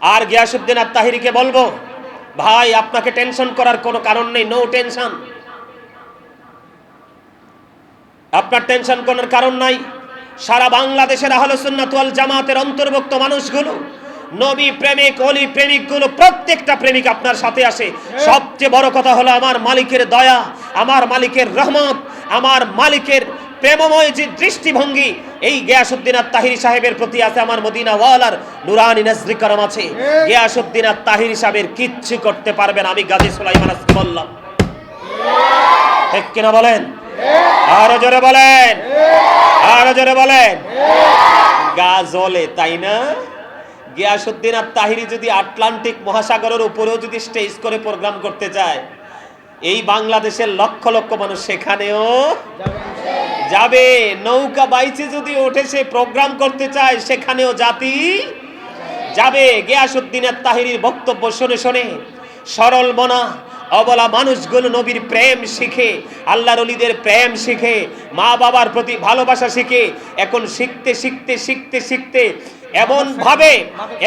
আর গিয়াসুদ্দিন আর তাহিরিকে বলব, ভাই, আপনাকে টেনশন করার কোনো কারণ নেই, নো টেনশন। আপনার টেনশন করার কারণ নাই। সারা বাংলাদেশের আহলে জামাতের অন্তর্ভুক্ত মানুষগুলো, নবী প্রেমিক, অলি প্রেমিকগুলো, প্রত্যেকটা প্রেমিক আপনার সাথে আসে। সবচেয়ে বড় কথা হলো আমার মালিকের দয়া, আমার মালিকের রহমত, আমার মালিকের প্রেমময় যে দৃষ্টিভঙ্গি এই গিয়াসুদ্দিন আর তাহিরি সাহেবের প্রতি আছে আমার মদিনা ওয়ালার নুরানি নাজরি করম আছে। গিয়াসুদ্দিন আর তাহিরি সাহেবের কিচ্ছু করতে পারবেন আমি গাজী সুলাইমান আজকে বললাম। ঠিক। কিনা বলেন? আরও জোরে বলেন? আরও জোরে বলেন? গা জ্বলে তাই না? গিয়াসুদ্দিন আর তাহিরি যদি আটলান্টিক মহাসাগরের উপরেও যদি স্টেজ করে প্রোগ্রাম করতে চায় এই বাংলাদেশের লক্ষ লক্ষ মানুষ সেখানেও যাবে। নৌকা বাইচে যদি ওঠে, সে প্রোগ্রাম করতে চায়, সেখানেও জাতি যাবে। গিয়াসুদ্দিনের তাহিরির বক্তব্য শুনে শুনে। সরল মনা, অবলা মানুষগুলো নবীর প্রেম শিখে, আল্লাহর অলিদের প্রেম শিখে, মা বাবার প্রতি ভালোবাসা শিখে, এখন শিখতে শিখতে শিখতে শিখতে এমন ভাবে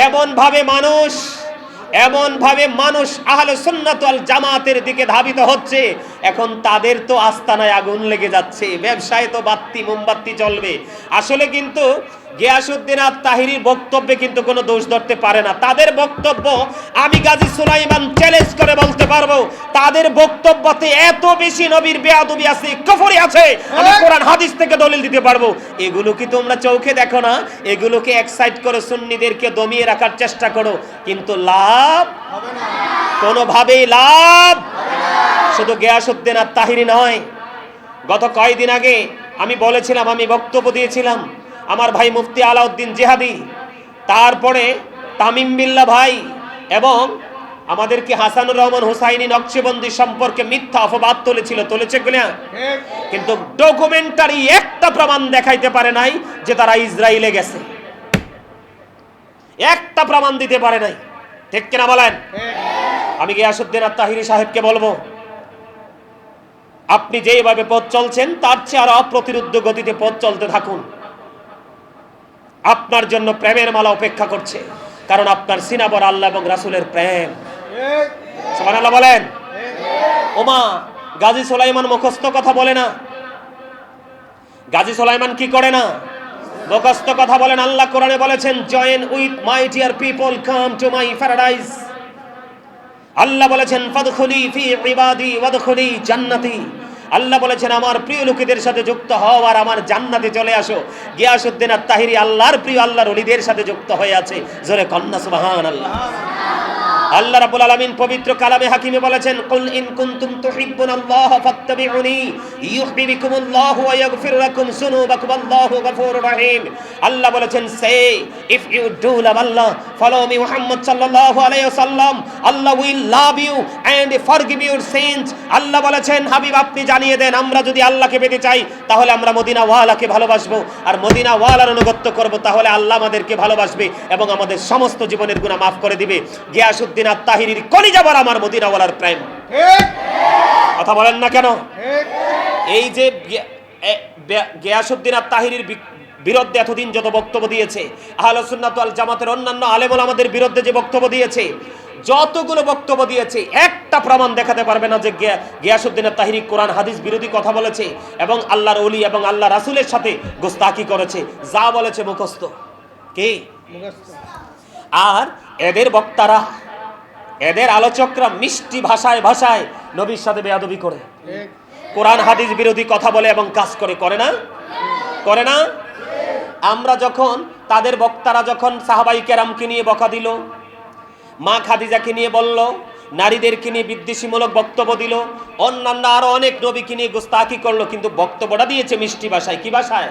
এমন ভাবে মানুষ এমন ভাবে মানুষ আহলে সুন্নাত ওয়াল জামাতের দিকে ধাবিত হচ্ছে, এখন তাদের তো আস্তানায় আগুন লেগে যাচ্ছে, ব্যবসায় তো বাত্তি, মোমবাতি চলবে আসলে কিন্তু গিয়াসুদ্দিন আর তাহিরির বক্তব্যে কিন্তু কোনো দোষ ধরতে পারে না। তাদের বক্তব্য, আমি গাজী সুলাইমান চ্যালেঞ্জ করে বলতে পারব, তাদের বক্তব্যতে এত বেশি নবীর বেয়াদবি আছে, কফরি আছে, আমি কোরআন, হাদিস থেকে দলিল দিতে পারব। এগুলো কি তোমরা চোখে দেখো না? এগুলোকে এক্সাইট করে সুন্নিদেরকে দমিয়ে রাখার চেষ্টা করো। কিন্তু লাভ? কোনোভাবেই লাভ? শুধু গিয়াসুদ্দিন আর তাহিরি নয়। গত কয়েকদিন আগে আমি বলেছিলাম, আমি বক্তব্য দিয়েছিলাম আমার ভাই মুফতি আলাউদ্দিন জেহাদি, তারপরে তামিম বিল্লা ভাই এবং আমাদের কি হাসানুর রহমান হুসাইনি নকশবন্দি সম্পর্কে মিথ্যা অপবাদ তুলেছিল, তুলেছে কিনা কিন্তু ডকুমেন্টারি একটা প্রমাণ দেখাইতে পারে নাই যে তারা ইসরায়েলে গেছে। একটা প্রমাণ দিতে পারে নাই। ঠিক কিনা বলেন? আমি গিয়াসুদ্দিন তাহিরি সাহেবকে বলব, আপনি যেভাবে পথ চলছেন, তার চেয়ে আরও অপ্রতিরোধ্য গতিতে পথ চলতে থাকুন। আপনার জন্য প্রেমের মালা অপেক্ষা করছে। কারণ আপনার সিনাবর আল্লাহ এবং রাসুলের প্রেম। সুবহানাল্লাহ বলেন। ওমা, গাজী সোলাইমান মুখস্থ কথা বলে না। গাজী সোলাইমান কি করে না? মুখস্থ কথা বলেন, আল্লাহ কোরআনে বলেছেন join with my dear people come to my paradise Allah বলেছেন, ফাদখুলি ফি ইবাদি, ওয়াদখুলি জান্নাতি। আল্লাহ বলেছেন, আমার প্রিয় লোকেদের সাথে যুক্ত হও আর আমার জান্নাতে চলে আসো। গিয়াসুদ্দিন আর তাহিরি আল্লাহর প্রিয় আল্লাহর ওলিদের সাথে যুক্ত হয়ে আছে। জোরে কন্যা সুবহানাল্লাহ। আল্লাহ রাব্বুল আলামিন পবিত্র কালামে হাকিমে বলেছেন, কুল ইন কুনতুম তুহিব্বুনাল্লাহ ফাত্তাবিউনি, ইউহিব্বুকুমুল্লাহ ওয়া ইয়াগফির লাকুম যুনুবাকুম, আল্লাহু গফুরুর রহিম। আল্লাহ বলেছেন, say, if you do love Allah follow me Muhammad সাল্লাল্লাহু আলাইহি ওয়াসাল্লাম, Allah will love you and forgive your sins. Allah বলেছেন, হাবিব, আপনি জানিয়ে দেন, আমরা যদি আল্লাহকে পেতে চাই, তাহলে আমরা মদিনা ওয়ালাকে ভালোবাসবো। আর মদিনা ওয়ালার অনুগত্য করব, তাহলে আল্লাহ আমাদেরকে ভালোবাসবে এবং আমাদের সমস্ত জীবনের গুনাহ মাফ করে দিবে। গিয়াসুদ্দিন আর তাহিরির কলিজাবার আমার মদিনা ওয়ালার প্রেম কথা বলেন না কেন? এই যে গিয়াসুদ্দিন আর তাহিরির বিরুদ্ধে এতদিন যত বক্তব্য দিয়েছে আহলে সুন্নাত ওয়াল জামাতের অন্যান্য আলেমুল আমাদের বিরুদ্ধে যে বক্তব্য দিয়েছে যতগুলো বক্তব্য দিয়েছে একটা প্রমাণ দেখাতে পারবে না যে গিয়া- গিয়াসুদ্দিনের তাহিরি কোরআন হাদিস বিরোধী কথা বলেছে এবং আল্লাহর ওলি এবং আল্লাহ রাসূলের সাথে গোস্তাকি করেছে। যা বলেছে মুখস্থ। কে? আর এদের বক্তারা এদের আলোচকরা মিষ্টি ভাষায় ভাষায় নবীর সাথে বেয়াদবি করে। কোরআন, হাদিস বিরোধী কথা বলে এবং কাজ করে করে না? করে না? আমরা যখন, তাদের বক্তারা যখন সাহাবাই কেরামকে নিয়ে বকা দিল, মা খাদিজাকে নিয়ে বলল, নারীদেরকে নিয়ে বিদ্বেষীমূলক বক্তব্য দিল, অন্যান্য আরও অনেক নবীকে নিয়ে গোস্তাকি করল, কিন্তু বক্তব্যটা দিয়েছে মিষ্টি ভাষায়। কি ভাষায়?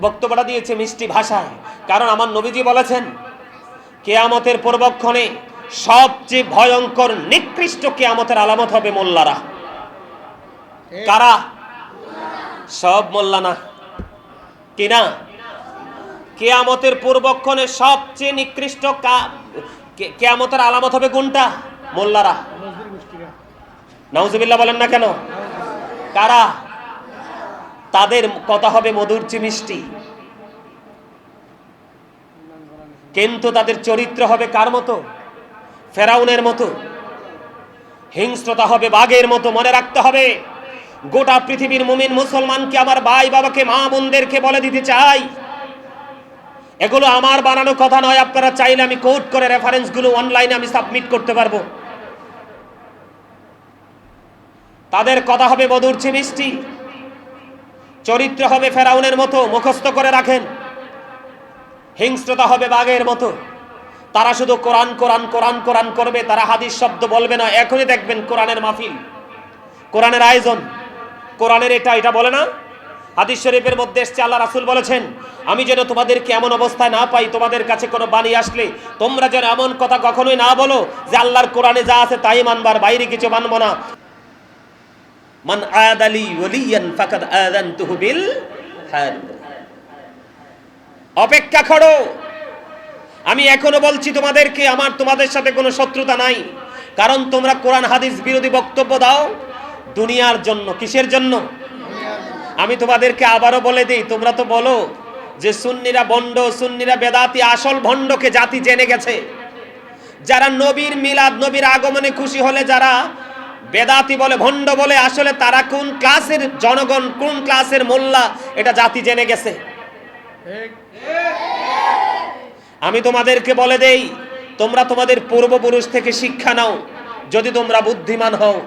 বক্তব্যটা দিয়েছে মিষ্টি ভাষায়। কারণ আমার নবীজি বলেছেন, কেয়ামতের পূর্বক্ষণে সবচেয়ে ভয়ঙ্কর নিকৃষ্ট কেয়ামতের আলামত হবে মোল্লারা। কারা? সব মোল্লা না কিনা? কেয়ামতের পূর্বক্ষণে সবচেয়ে নিকৃষ্ট কেয়ামতের আলামত হবে কোনটা? মোল্লারা। নাউজুবিল্লাহ বলেন না কেন? কারা? তাদের কথা হবে মধুর চেয়ে মিষ্টি। কিন্তু তাদের চরিত্র হবে কার মতো? ফেরাউনের মতো। হিংস্রতা হবে, বাঘের মতো মনে রাখতে হবে। গোটা পৃথিবীর মুমিন মুসলমানকে আমার ভাই বাবাকে, মা বোনদেরকে বলে দিতে চাই। এগুলো আমার বানানো কথা নয়, আপনারা চাইলে আমি কোড করে রেফারেন্সগুলো অনলাইনে আমি সাবমিট করতে পারব। তাদের কথা হবে মধুর মিষ্টি চরিত্র হবে ফেরাউনের মতো, মুখস্থ করে রাখেন। হিংস্রতা হবে বাঘের মতো। তারা শুধু কোরআন কোরআন কোরআন কোরআন করবে, তারা হাদিস শব্দ বলবে না। এখনই দেখবেন কোরআনের মাহফিল, কোরআনের আয়োজন, কোরআনের এটা এটা বলে না? হাদিস শরীফের মধ্যে এসছে, আল্লাহ রাসুল বলেছেন, আমি যেন তোমাদেরকে এমন অবস্থায় না পাই, তোমাদের কাছে কোনো বাণী আসলে, তোমরা যেন এমন কথা কখনোই না বলো, যে আল্লাহর কোরআনে যা আছে তাই মানবার, বাইরে কিছু মানবো না। মান আদালি ওলিয়ান ফাকাদ আযানতুহু বিল হারব অপেক্ষা করো। আমি এখনও বলছি তোমাদেরকে, আমার তোমাদের সাথে কোনো শত্রুতা নাই। কারণ তোমরা কোরআন, হাদিস বিরোধী বক্তব্য দাও দুনিয়ার জন্য। কিসের জন্য? আমি তোমাদেরকে আবারও বলে দিই, তোমরা তো বলো যে সুন্নিরা বন্ড, সুন্নিরা বেদাতি, আসল ভণ্ডকে জাতি জেনে গেছে। যারা নবীর মিলাদ, নবীর আগমনে খুশি হলে, যারা বেদাতি বলে, ভণ্ড বলে, আসলে তারা কোন ক্লাসের জনগণ, কোন ক্লাসের মোল্লা, এটা জাতি জেনে গেছে। আমি তোমাদেরকে বলে দেই, তোমরা তোমাদের পূর্বপুরুষ থেকে শিক্ষা নাও, যদি তোমরা বুদ্ধিমান হও।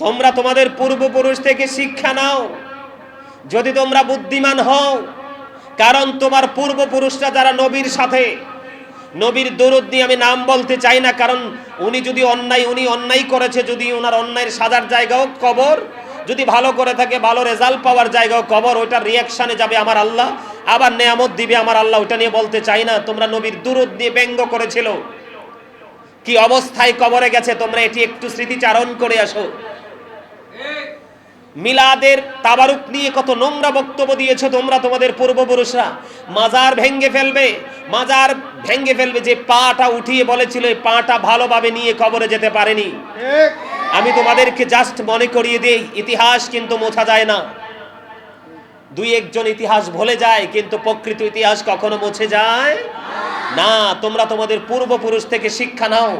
তোমরা তোমাদের পূর্বপুরুষ থেকে শিক্ষা নাও, যদি তোমরা বুদ্ধিমান হও, কারণ তোমার পূর্বপুরুষরা যারা নবীর সাথে, নবীর দরুদ দিয়ে আমি নাম বলতে চাই না, কারণ উনি যদি অন্যায়, উনি অন্যায় করেছে, যদি ওনার অন্যায়ের সাজার জায়গাও কবর যদি ভালো করে থাকে, ভালো রেজাল্ট পাওয়ার জায়গাও কবর, ওইটার রিয়াকশানে যাবে আমার আল্লাহ। আবার নেয়ামত দিবে আমার আল্লাহ ওটা নিয়ে বলতে চাই না। তোমরা নবীর দূরত দিয়ে ব্যঙ্গ করেছিল। কি অবস্থায় কবরে গেছে, তোমরা এটি একটু স্মৃতিচারণ করে আসো। মিলাদের তাবারুক নিয়ে কত নোংরা বক্তব্য দিয়েছ তোমরা, তোমাদের পূর্বপুরুষরা। মাজার ভেঙ্গে ফেলবে, মাজার ভেঙ্গে ফেলবে, যে পাটা উঠিয়ে বলেছিল, এই পাটা ভালোভাবে নিয়ে কবরে যেতে পারেনি। আমি তোমাদেরকে জাস্ট মনে করিয়ে দিই, ইতিহাস কিন্তু মোছা যায় না। দুই একজন ইতিহাস ভুলে যায়, কিন্তু প্রকৃত ইতিহাস কখনো মুছে যায় না। তোমরা তোমাদের পূর্বপুরুষ থেকে শিক্ষা নাও,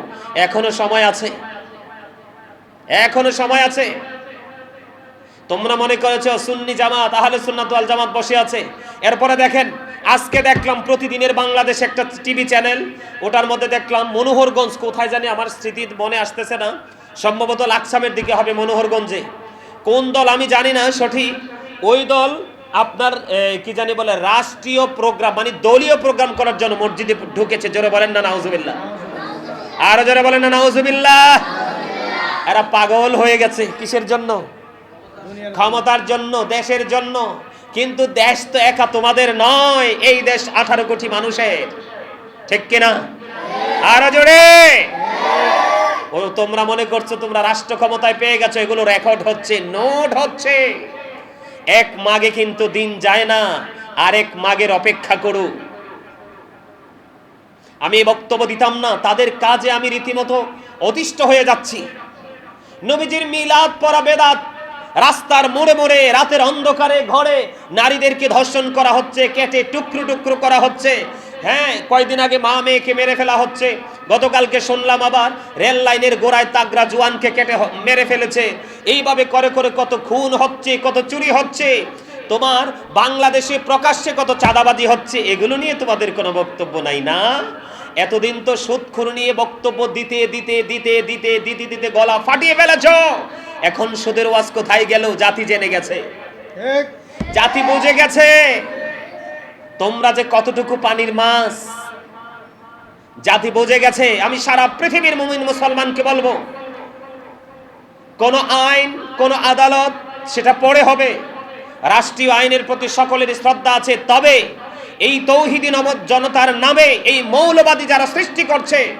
এখনও সময় আছে। এখনও সময় আছে। তোমরা মনে করেছ সুন্নি জামাত, আহলে সুন্নাত ওয়াল জামাত বসে আছে। এরপরে দেখেন, আজকে দেখলাম প্রতিদিনের বাংলাদেশ একটা টিভি চ্যানেল, ওটার মধ্যে দেখলাম মনোহরগঞ্জ কোথায় জানি আমার স্মৃতি মনে আসতেছে না। সম্ভবত লাকসামের দিকে হবে মনোহরগঞ্জে। কোন দল আমি জানি না, সঠিক। ওই দল আপনার কি জানি বলে, রাষ্ট্রীয় প্রোগ্রাম মানে দলীয় প্রোগ্রাম করার জন্য মসজিদে ঢুকেছে। জোরে বলেন না, নাউজুবিল্লাহ। আরও জোরে বলেন না, নাউজুবিল্লাহ। এরা পাগল হয়ে গেছে কিসের জন্য? ক্ষমতার জন্য, দেশের জন্য। কিন্তু দেশ তো একা তোমাদের নয়, এই দেশ আঠারো কোটি মানুষের। ঠিক কিনা? আরও জোরে। ও, তোমরা মনে করছ তোমরা রাষ্ট্র ক্ষমতায় পেয়ে গেছো, এগুলো রেকর্ড হচ্ছে? নোট হচ্ছে। এক মাগে কিন্তু দিন যায় না, আরেক মাগের অপেক্ষা করু আমি বক্তব্য দিতাম না, তাদের কাজে আমি রীতিমতো অতিষ্ঠ হয়ে যাচ্ছি। নবীজির মিলাদ পরা বেদাত, রাস্তার মোড়ে মোড়ে, রাতের অন্ধকারে ঘরে নারীদেরকে ধর্ষণ করা হচ্ছে, কেটে টুকরো টুকরো করা হচ্ছে। হ্যাঁ কয়দিন আগে মা মেয়েকে মেরে ফেলা হচ্ছে। গতকালকে শুনলাম আবার রেল লাইনের গোড়ায় তাগরা জুয়ানকে কেটে মেরে ফেলেছে। এইভাবে করে করে কত খুন হচ্ছে কত চুরি হচ্ছে। তোমার বাংলাদেশে প্রকাশ্যে কত চাঁদাবাজি হচ্ছে এগুলো নিয়ে তোমাদের কোনো বক্তব্য নাই না? এতদিন তো সুদখুর নিয়ে বক্তব্য দিতে দিতে দিতে দিতে দিতে দিতে গলা ফাটিয়ে ফেলেছ। এখন সুদের ওয়াজ কোথায় গেল জাতি জেনে গেছে। জাতি বুঝে গেছে। তোমরা যে কতটুকু পানির মাছ জাতি বুঝে গেছে, আমি সারা পৃথিবীর মুমিন মুসলমানকে বলব। কোন আইন, কোন আদালত সেটা পড়ে হবে। রাষ্ট্রীয় আইনের প্রতি সকলের শ্রদ্ধা আছে, তবে এই তৌহিদি নমত জনতার নামে এই মৌলবাদী যারা সৃষ্টি করছে,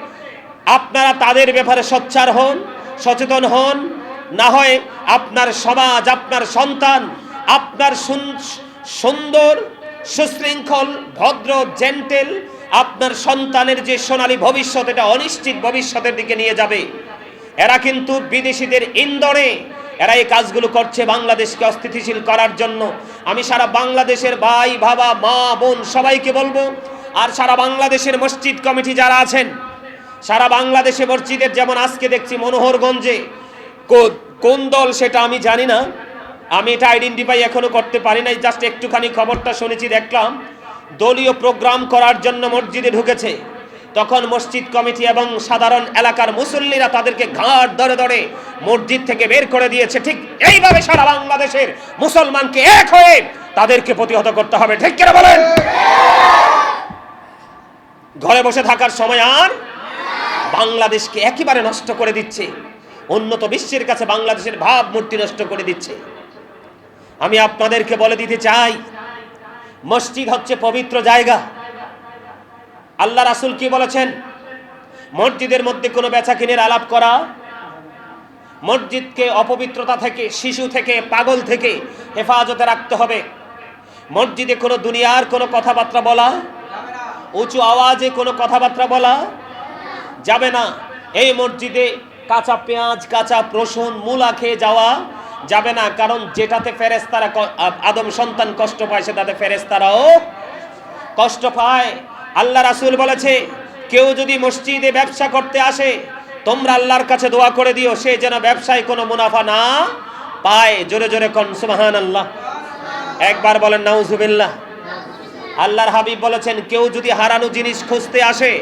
আপনারা তাদের ব্যাপারে সোচ্চার হন, সচেতন হন। না হয় আপনার সমাজ, আপনার সন্তান, আপনার সুন- সুন্দর, সুশৃঙ্খল, ভদ্র, জেন্টেল আপনার সন্তানের যে সোনালী ভবিষ্যৎ, এটা অনিশ্চিত ভবিষ্যতের দিকে নিয়ে যাবে। এরা কিন্তু বিদেশিদের ইন্দোরে। এরা এই কাজগুলো করছে বাংলাদেশকে অস্থিতিশীল করার জন্য। আমি সারা বাংলাদেশের ভাই, বাবা, মা, বোন সবাইকে বলব, আর সারা বাংলাদেশের মসজিদ কমিটি যারা আছেন, সারা বাংলাদেশে মসজিদের যেমন আজকে দেখছি মনোহরগঞ্জে কোন দল সেটা আমি জানি না। আমি এটা আইডেন্টিফাই এখনও করতে পারি নাই, জাস্ট একটুখানি খবরটা শুনেছি, দেখলাম। দলীয় প্রোগ্রাম করার জন্য মসজিদে ঢুকেছে। তখন মসজিদ কমিটি এবং সাধারণ এলাকার মুসল্লিরা তাদেরকে ঘাট ধরে ধরে মসজিদ থেকে বের করে দিয়েছে। ঠিক এইভাবে সারা বাংলাদেশের মুসলমানকে এক হয়ে তাদেরকে প্রতিহত করতে হবে। ঠিক কিনা বলেন? ঘরে বসে থাকার সময় আর বাংলাদেশকে একেবারে নষ্ট করে দিচ্ছে। উন্নত বিশ্বের কাছে বাংলাদেশের ভাবমূর্তি নষ্ট করে দিচ্ছে। আমি আপনাদেরকে বলে দিতে চাই মসজিদ হচ্ছে পবিত্র জায়গা। আল্লাহ রাসুল কি বলেছেন? মসজিদের মধ্যে কোনো বেচা কিনের আলাপ করা, মসজিদকে অপবিত্রতা থেকে, শিশু থেকে, পাগল থেকে হেফাজতে রাখতে হবে। মসজিদে কোনো দুনিয়ার কোনো কথাবার্তা বলা, উঁচু আওয়াজে কোনো কথাবার্তা বলা যাবে না। এই মসজিদে কাঁচা পেঁয়াজ, কাঁচা রসুন, মূলা খেয়ে যাওয়া যাবে না, কারণ যেটাতে ফেরেস্তারা আদম সন্তান কষ্ট পায়, সেটাতে ফেরেস্তারাও কষ্ট পায়। আল্লাহ রাসুল বলেছে, কেউ যদি মসজিদে ব্যবসা করতে আসে, তোমরা আল্লাহর কাছে দোয়া করে দিও, সে যেন ব্যবসায় কোনো মুনাফা না পায়। জোরে জোরে কন সুবহান আল্লাহ একবার বলেন, নাউজুবিল্লাহ। আল্লাহর হাবিব বলেছেন, কেউ যদি হারানো জিনিস খুঁজতে আসে,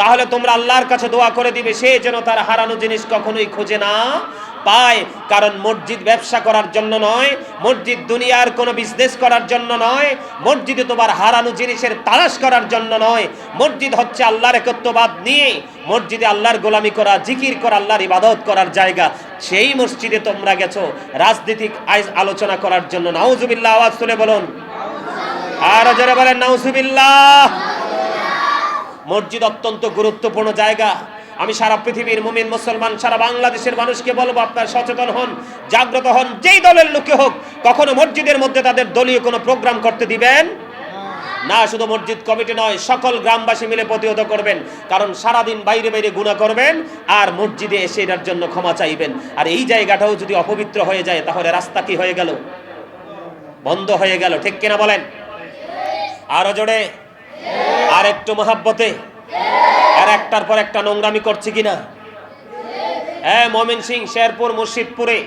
তাহলে তোমরা আল্লাহর কাছে দোয়া করে দিবে, সে যেন তার হারানো জিনিস কখনোই খুঁজে না পায়, কারণ মসজিদ ব্যবসা করার জন্য নয়, মসজিদ দুনিয়ার কোনো বিজনেস করার জন্য নয়, মসজিদে তোমার হারানো জিনিসের তালাশ করার জন্য নয়, মসজিদ হচ্ছে আল্লাহর একত্ববাদ নিয়ে, মসজিদে আল্লাহর গোলামি করা, জিকির করা, আল্লাহর ইবাদত করার জায়গা। সেই মসজিদে তোমরা গেছো রাজনীতিক আলোচনা করার জন্য। নাউজুবিল্লাহ, আওয়াজ তুলে বলুন। আর যারা বলেন নাউসুবিল্লাহ মসজিদ অত্যন্ত গুরুত্বপূর্ণ জায়গা। আমি সারা পৃথিবীর মুমিন মুসলমান, সারা বাংলাদেশের মানুষকে বলব, আপনার সচেতন হন, জাগ্রত হন, যেই দলের লোকে হোক, কখনো মসজিদের মধ্যে তাদের দলীয় কোনো প্রোগ্রাম করতে দিবেন? না, শুধু মসজিদ কমিটি নয়, সকল গ্রামবাসী মিলে প্রতিহত করবেন, কারণ সারাদিন বাইরে বাইরে গুণা করবেন, আর মসজিদে এসে এটার জন্য ক্ষমা চাইবেন। আর এই জায়গাটাও যদি অপবিত্র হয়ে যায়, তাহলে রাস্তা কি হয়ে গেল? বন্ধ হয়ে গেল, ঠিক কিনা বলেন? আরও জোরে? আর একটু মহাব্বতে? আর একটার পর একটা নোংরামি করছে কিনা? হ্যাঁ মমিন সিং, শেরপুর, মুর্শিদপুরে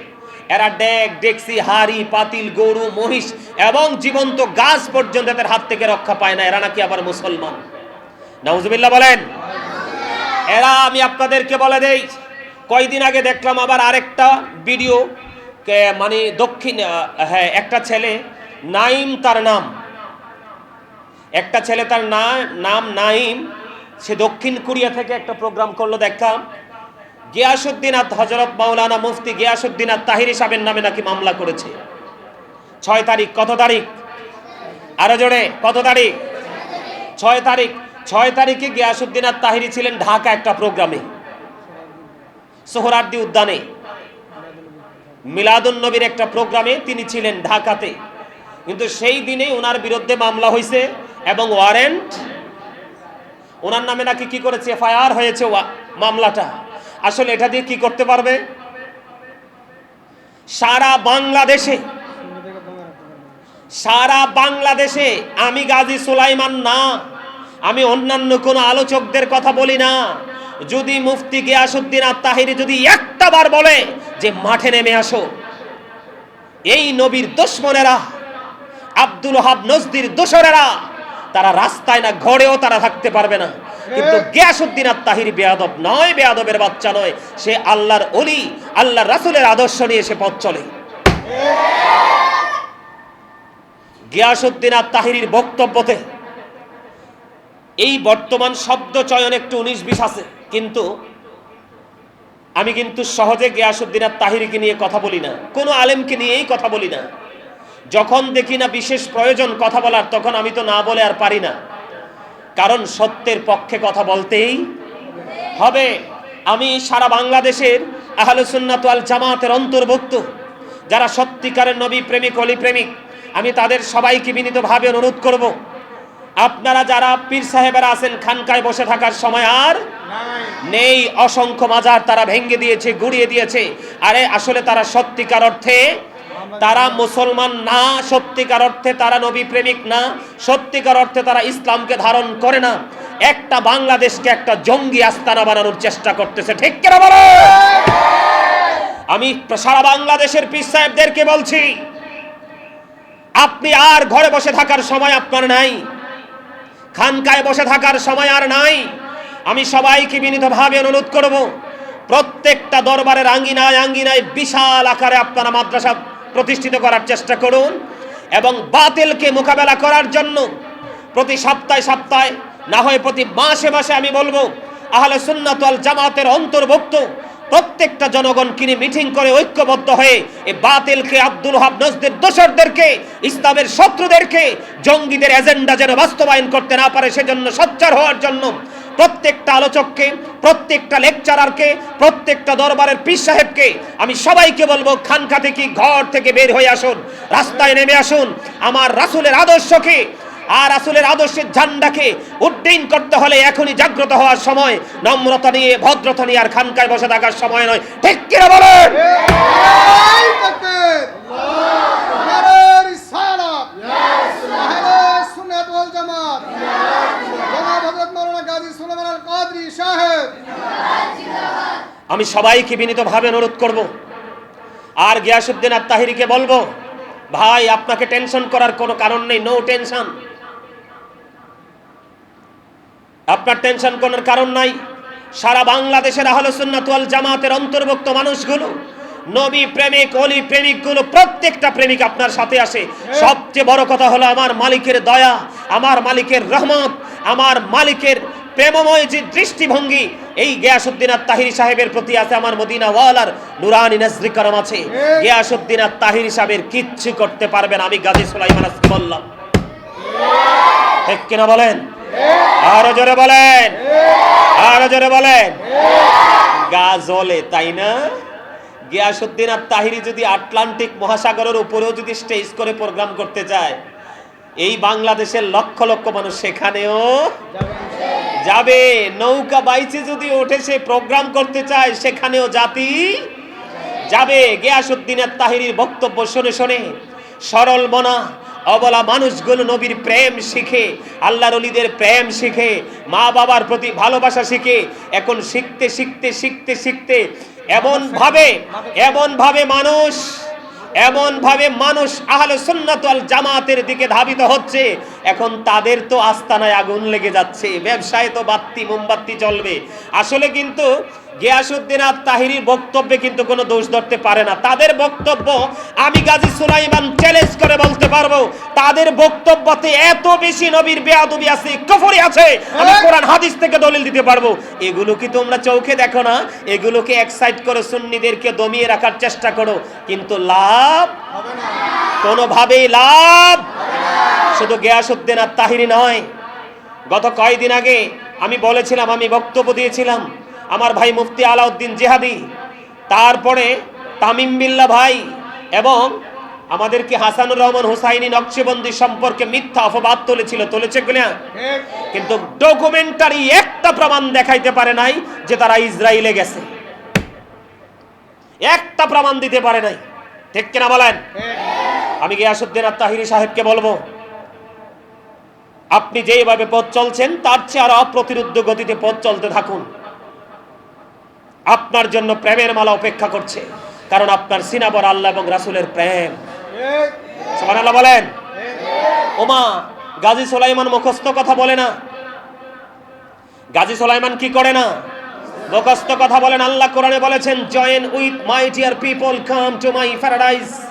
এরা ডেক, ডেক্সি, হাড়ি, পাতিল, গরু, মহিষ এবং জীবন্ত গাছ পর্যন্ত এদের হাত থেকে রক্ষা পায় না। এরা নাকি আবার মুসলমান? নাউজুবিল্লাহ বলেন। এরা, আমি আপনাদেরকে বলে দেই, কয়দিন আগে দেখলাম আবার আরেকটা ভিডিও মানে দক্ষিণ হ্যাঁ একটা ছেলে, নাইম তার নাম। একটা ছেলে তার নাম নাইম সে দক্ষিণ কোরিয়া থেকে একটা প্রোগ্রাম করল দেখলাম গিয়াসুদ্দিন আত হজরত মাওলানা মুফতি গিয়াসুদ্দিন আর তাহিরি সাহেবের নামে নাকি মামলা করেছে। ছয় তারিখ, কত তারিখ? আরও জোরে, কত তারিখ? ছয় তারিখ। ছয় তারিখে গিয়াসুদ্দিন আর তাহিরি ছিলেন ঢাকা একটা প্রোগ্রামে। সোহরার্দি উদ্যানে। মিলাদুন নবীর একটা প্রোগ্রামে তিনি ছিলেন ঢাকাতে। কিন্তু সেই দিনে ওনার বিরুদ্ধে মামলা হয়েছে এবং ওয়ারেন্ট ওনার নামে নাকি কি করেছে? এফআইআর হয়েছে মামলাটা। আসলে এটা দিয়ে কি করতে পারবে? সারা বাংলাদেশে সারা বাংলাদেশে আমি গাজী সুলাইমান না। আমি অন্যান্য কোনো আলোচকদের কথা বলি না। যদি মুফতি গিয়াসুদ্দিন আর তাহিরি যদি একটা বার বলে যে মাঠে নেমে আসো, এই নবীর দুশ্মনেরা, আব্দুল হাব নজদির দোসরেরা তারা রাস্তায় না ঘরেও তারা থাকতে পারবে না। কিন্তু গিয়াসুদ্দিন আর তাহির বেয়াদব নয় বেয়াদবের বাচ্চা নয়। সে আল্লাহর অলি আল্লাহর রাসূলের আদর্শ নিয়ে সে পথ চলে। গিয়াসুদ্দিন আর তাহিরির বক্তব্যতে এই বর্তমান শব্দ চয়ন একটু উনিশ বিশ আছে। কিন্তু আমি কিন্তু সহজে গিয়াসুদ্দিন আর তাহিরিকে নিয়ে কথা বলি না। কোনো আলেমকে নিয়েই কথা বলি না। যখন দেখি না বিশেষ প্রয়োজন কথা বলার, তখন আমি তো না বলে আর পারি না। কারণ সত্যের পক্ষে কথা বলতেই হবে। আমি সারা বাংলাদেশের আহলে সুন্নাত জামাতের অন্তর্ভুক্ত, যারা সত্যিকারের নবী প্রেমিক, অলি প্রেমিক, আমি তাদের সবাইকে বিনীতভাবে অনুরোধ করব, আপনারা যারা পীর সাহেবেরা আছেন, খানকায় বসে থাকার সময় আর নেই। অসংখ্য মাজার তারা ভেঙে দিয়েছে, গুড়িয়ে দিয়েছে। আরে, আসলে তারা সত্যিকার অর্থে তারা মুসলমান না, সত্যিকার অর্থে তারা নবী প্রেমিক না, সত্যিকার অর্থে তারা ইসলামকে ধারণ করে না। একটা বাংলাদেশকে একটা জঙ্গি আস্তানা বানানোর চেষ্টা করতেছে, ঠিক কেনা বলো? আমি সারা বাংলাদেশের পীর সাহেবদেরকে বলছি, আপনি আর ঘরে বসে থাকার সময় আপনার নাই, খানকায় বসে থাকার সময় আর নাই। আমি সবাইকে বিনীতভাবে অনুরোধ করব, প্রত্যেকটা দরবারের আঙ্গিনায় আঙ্গিনায় বিশাল আকারে আপনারা মাদ্রাসা প্রতিষ্ঠিত করার চেষ্টা করুন এবং বাতিলকে মোকাবেলা করার জন্য প্রতি সপ্তাহে সপ্তাহে, না হয় প্রতি মাসে মাসে আমি বলব, আহলে সুন্নাত ওয়াল জামাতের অন্তর্ভুক্ত প্রত্যেকটা জনগণ কিনে মিটিং করে ঐক্যবদ্ধ হয়ে এই বাতিলকে আব্দুল হাব নজদের দোসরদেরকে, ইসলামের শত্রুদেরকে, জঙ্গিদের এজেন্ডা যেন বাস্তবায়ন করতে না পারে, সেজন্য সচ্চার হওয়ার জন্য প্রত্যেকটা আলোচককে, প্রত্যেকটা লেকচারারকে প্রত্যেকটা দরবারের পীর সাহেবকে আমি সবাইকে বলব, খানকা থেকে ঘর থেকে বের হয়ে আসুন, রাস্তায় নেমে আসুন, আমার রাসুলের আদর্শকে আর রাসূলের আদর্শের ঝান্ডাকে উড্ডীন করতে হলে এখনই জাগ্রত হওয়ার সময়, নম্রতা নিয়ে, ভদ্রতা নিয়ে আর খানকায় বসে থাকার সময় নয়। ঠিক কিনা বলেন এই তাকবীর নারে রিসালাত আহলে সুন্নাত ওয়াল জামাত জনাব হযরত মাওলানা গাজী সুলেমান আল কাদরি সাহেব আমি সবাইকে বিনীতভাবে অনুরোধ করব। আর গিয়াসুদ্দিন আর তাহিরিকে বলব, ভাই, আপনাকে টেনশন করার কোনো কারণ নেই, নো টেনশন। আপনার টেনশন করার কারণ নাই। সারা বাংলাদেশের আহলে জামাতের অন্তর্ভুক্ত মানুষগুলো, নবী প্রেমিক, অলি প্রেমিকগুলো, প্রত্যেকটা প্রেমিক আপনার সাথে আসে। সবচেয়ে বড় কথা হলো আমার মালিকের দয়া, আমার মালিকের রহমত, আমার মালিকের প্রেমময় যে দৃষ্টিভঙ্গি এই গিয়াসুদ্দিন আর তাহিরি সাহেবের প্রতি আছে আমার মদিনা ওয়ালার নুরানি নাজরি করম আছে। গিয়াসুদ্দিন আর তাহিরি সাহেবের কিচ্ছু করতে পারবেন আমি গাজী সুলাইমান আজকে বললাম। ঠিক। কিনা বলেন? আরও জোরে বলেন। আরও জোরে বলেন। গা জ্বলে তাই না? গিয়াসুদ্দিন আর তাহিরি যদি আটলান্টিক মহাসাগরের উপরেও যদি স্টেজ করে প্রোগ্রাম করতে যায় এই বাংলাদেশের লক্ষ লক্ষ মানুষ সেখানেও যাবে। নৌকা বাইচে যদি ওঠে, সে প্রোগ্রাম করতে চায়, সেখানেও জাতি যাবে। গিয়াসুদ্দিনের তাহিরির বক্তব্য শুনে শুনে। সরল মনা, অবলা মানুষগুলো নবীর প্রেম শিখে, আল্লাহর অলিদের প্রেম শিখে, মা বাবার প্রতি ভালোবাসা শিখে, এখন শিখতে শিখতে শিখতে শিখতে এমন ভাবে এমন ভাবে মানুষ এমন ভাবে মানুষ আহলে সুন্নাত ওয়াল জামাতের দিকে ধাবিত হচ্ছে, এখন তাদের তো আস্তানায় আগুন লেগে যাচ্ছে, ব্যবসায় তো বাত্তি, মোমবাতি চলবে আসলে কিন্তু গিয়াসুদ্দিন আর তাহিরির বক্তব্যে কিন্তু কোনো দোষ ধরতে পারে না। তাদের বক্তব্য আমি গাজী সুলাইমান চ্যালেঞ্জ করে বলতে পারব। তাদের বক্তব্যতে এত বেশি নবীর বেয়াদবি আছে কফরি আছে আমি কোরআন হাদিস থেকে দলিল দিতে পারব। এগুলো কি তোমরা চোখে দেখো না? এগুলোকে এক্সাইট করে সুন্নিদেরকে দমিয়ে রাখার চেষ্টা করো। কিন্তু লাভ? হবে না। কোনোভাবেই লাভ? শুধু গিয়াসুদ্দিন আর তাহিরি নয়। গত কয়েকদিন আগে আমি বলেছিলাম আমি বক্তব্য দিয়েছিলাম আমার ভাই মুফতি আলাউদ্দিন জেহাদি, তারপরে তামিম বিল্লা ভাই এবং আমাদের কি হাসানুর রহমান হুসাইনি নকশবন্দি সম্পর্কে মিথ্যা অপবাদ তুলেছিল, তুলেছে কিনা কিন্তু ডকুমেন্টারি একটা প্রমাণ দেখাইতে পারে নাই যে তারা ইসরায়েলে গেছে। একটা প্রমাণ দিতে পারে নাই। ঠিক কিনা বলেন? আমি গিয়াসুদ্দিন আর তাহিরি সাহেবকে বলব, আপনি যেভাবে পথ চলছেন, তার চেয়ে আরও অপ্রতিরোধ্য গতিতে পথ চলতে থাকুন। আপনার জন্য প্রেমের মালা অপেক্ষা করছে। কারণ আপনার সিনাবর আল্লাহ এবং রাসুলের প্রেম। সুবহানাল্লাহ বলেন। ওমা, গাজী সোলাইমান মুখস্থ কথা বলে না। গাজী সোলাইমান কি করে না? মুখস্থ কথা বলেন, আল্লাহ কোরআনে বলেছেন join with my dear people come to my paradise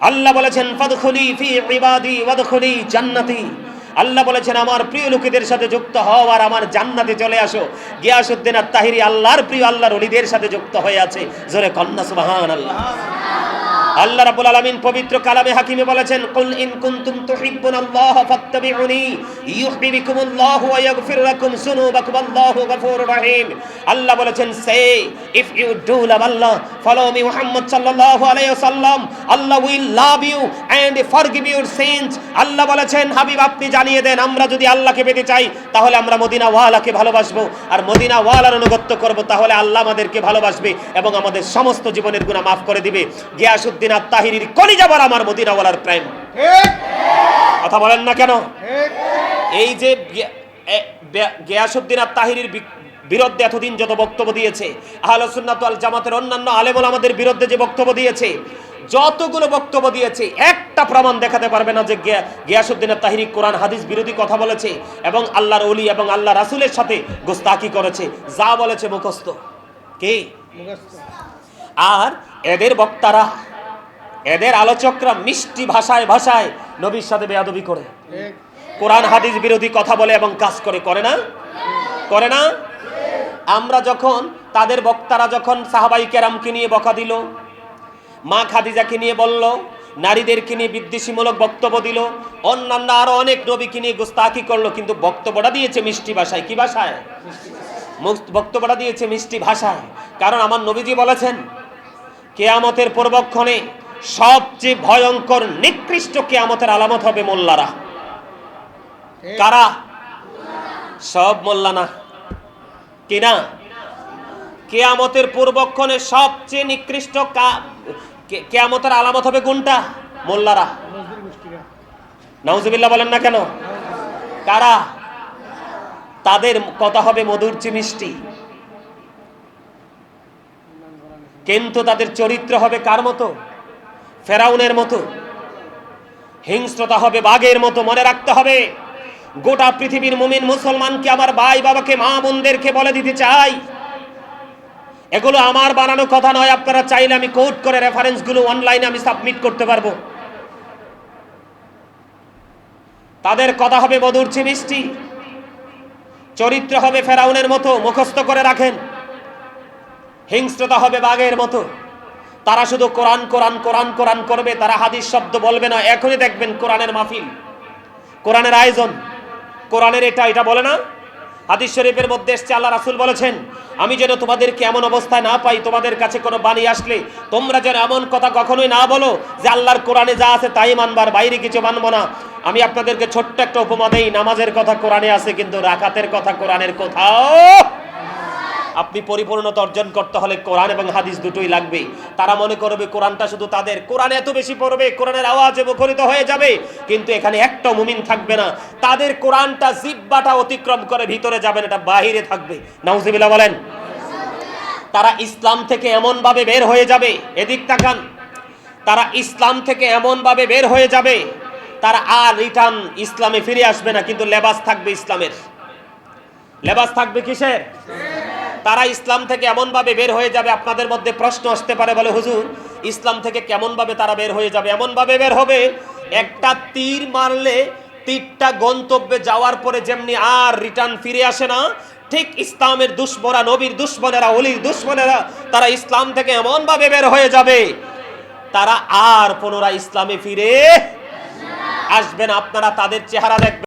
Allah বলেছেন, ফাদখুলি ফি ইবাদি, ওয়াদখুলি জান্নাতি। আল্লাহ বলেছেন, আমার প্রিয় লোকেদের সাথে যুক্ত হও আর আমার জান্নাতে চলে আসো। গিয়াসউদ্দিন আর তাহিরি আল্লাহর প্রিয় আল্লাহর ওলিদের সাথে যুক্ত হয়ে আছে। জোরে কন্যা সুবহানাল্লাহ। আল্লাহ রাব্বুল আলামিন পবিত্র কালামে হাকিমে বলেছেন, কুল ইন কুনতুম তুহিব্বুনাল্লাহ ফাত্তাবিউনি, ইউহিব্বুকুমুল্লাহু ওয়া ইয়াগফির লাকুম যুনুবাকুম, আল্লাহু গফুরুর রহিম। আল্লাহ বলেছেন, say, if you do love Allah follow me Muhammad সাল্লাল্লাহু আলাইহি ওয়াসাল্লাম, Allah will love you and forgive your sins. Allah বলেছেন, হাবিব, আপনি জানিয়ে দেন, আমরা যদি আল্লাহকে পেতে চাই, তাহলে আমরা মদিনা ওয়ালাকে ভালোবাসবো। আর মদিনা ওয়ালার অনুগত্য করব, তাহলে আল্লাহ আমাদেরকে ভালোবাসবে এবং আমাদের সমস্ত জীবনের গুনাহ মাফ করে দিবে। আত তাহিরির কলিজা বলা আমার মদিনা ওয়ালার প্রেম কথা বলেন না কেন? এই যে গিয়াসুদ্দিন আত তাহিরির বিরুদ্ধে এতদিন যত বক্তব্য দিয়েছে আহলে সুন্নাত ওয়াল জামাতের অন্যান্য আলেমুল আমাদের বিরুদ্ধে যে বক্তব্য দিয়েছে যতগুলো বক্তব্য দিয়েছে একটা প্রমাণ দেখাতে পারবে না যে গিয়া- গিয়াসউদ্দিন আত তাহিরি কোরআন হাদিস বিরোধী কথা বলেছে এবং আল্লাহর ওলি এবং আল্লাহ রাসূলের সাথে গোস্তাকি করেছে। যা বলেছে মুখস্থ। কে? আর এদের বক্তারা এদের আলোচকরা মিষ্টি ভাষায় ভাষায় নবীর সাথে বেয়াদবি করে। কোরআন, হাদিস বিরোধী কথা বলে এবং কাজ করে করে না? করে না? আমরা যখন, তাদের বক্তারা যখন সাহাবাই কেরামকে নিয়ে বকা দিল, মা খাদিজাকে নিয়ে বলল, নারীদেরকে নিয়ে বিদ্বেষীমূলক বক্তব্য দিল, অন্যান্য আরও অনেক নবীকে নিয়ে গোস্তাকি করল, কিন্তু বক্তব্যটা দিয়েছে মিষ্টি ভাষায়। কি ভাষায়? বক্তব্যটা দিয়েছে মিষ্টি ভাষায়। কারণ আমার নবীজি বলেছেন, কেয়ামতের পূর্বক্ষণে সবচেয়ে ভয়ঙ্কর নিকৃষ্ট কেয়ামতের আলামত হবে মোল্লারা। কারা? সব মোল্লা না কিনা? কেয়ামতের পূর্বক্ষণে সবচেয়ে নিকৃষ্ট কেয়ামতের আলামত হবে কোনটা? মোল্লারা। নাউজুবিল্লাহ বলেন না কেন? কারা? তাদের কথা হবে মধুর চেয়ে মিষ্টি। কিন্তু তাদের চরিত্র হবে কার মতো? ফেরাউনের মতো। হিংস্রতা হবে, বাঘের মতো মনে রাখতে হবে। গোটা পৃথিবীর মুমিন মুসলমানকে আমার ভাই বাবাকে, মা বোনদেরকে বলে দিতে চাই। এগুলো আমার বানানো কথা নয়, আপনারা চাইলে আমি কোড করে রেফারেন্সগুলো অনলাইনে আমি সাবমিট করতে পারব। তাদের কথা হবে মধুর চেয়ে মিষ্টি চরিত্র হবে ফেরাউনের মতো, মুখস্থ করে রাখেন। হিংস্রতা হবে বাঘের মতো। তারা শুধু কোরআন কোরআন কোরআন কোরআন করবে, তারা হাদিস শব্দ বলবে না। এখনই দেখবেন কোরআনের মাহফিল, কোরআনের আয়োজন, কোরআনের এটা এটা বলে না? হাদিস শরীফের মধ্যে এসছে, আল্লাহ রাসুল বলেছেন, আমি যেন তোমাদেরকে এমন অবস্থায় না পাই, তোমাদের কাছে কোনো বাণী আসলে, তোমরা যেন এমন কথা কখনোই না বলো, যে আল্লাহর কোরআনে যা আছে তাই মানবার, বাইরে কিছু মানবো না। আমি আপনাদেরকে ছোট্ট একটা উপমা দেই, নামাজের কথা কোরআনে আছে, কিন্তু রাকাতের কথা কোরআনের কোথাও আপনি পরিপূর্ণতা অর্জন করতে হলে কোরআন এবং হাদিস দুটোই লাগবে তারা মনে করবে কোরআনটা শুধু তাদের। কোরআন এত বেশি পড়বে, কোরআনের আওয়াজে মুখরিত হয়ে যাবে, কিন্তু এখানে একটা মুমিন থাকবে না। তাদের কোরআনটা জিব্বাটা অতিক্রম করে ভিতরে যাবে না, এটা বাহিরে থাকবে। নাউজিবিল্লাহ বলেন। তারা ইসলাম থেকে এমন ভাবে বের হয়ে যাবে, এদিক তাকান। তারা ইসলাম থেকে এমন ভাবে বের হয়ে যাবে, তারা আর রিটার্ন ইসলামে ফিরে আসবে না, কিন্তু লেবাস থাকবে ইসলামের। লেবাস থাকবে কিসের? তারা ইসলাম থেকে এমনভাবে বের হয়ে যাবে, আপনাদের মধ্যে প্রশ্ন আসতে পারে বলে, হুজুর, ইসলাম থেকে কেমনভাবে তারা বের হয়ে যাবে? এমনভাবে বের হবে, একটা তীর মারলে তীরটা গন্তব্যে যাওয়ার পরে যেমনি আর রিটার্ন ফিরে আসে না, ঠিক ইসলামের দুশ্মরা নবীর দুশ্মনেরা, অলির দুশ্মনেরা, তারা ইসলাম থেকে এমনভাবে বের হয়ে যাবে, তারা আর পুনরায় ইসলামে ফিরে আসবেন আপনারা তাদের চেহারা দেখবেন।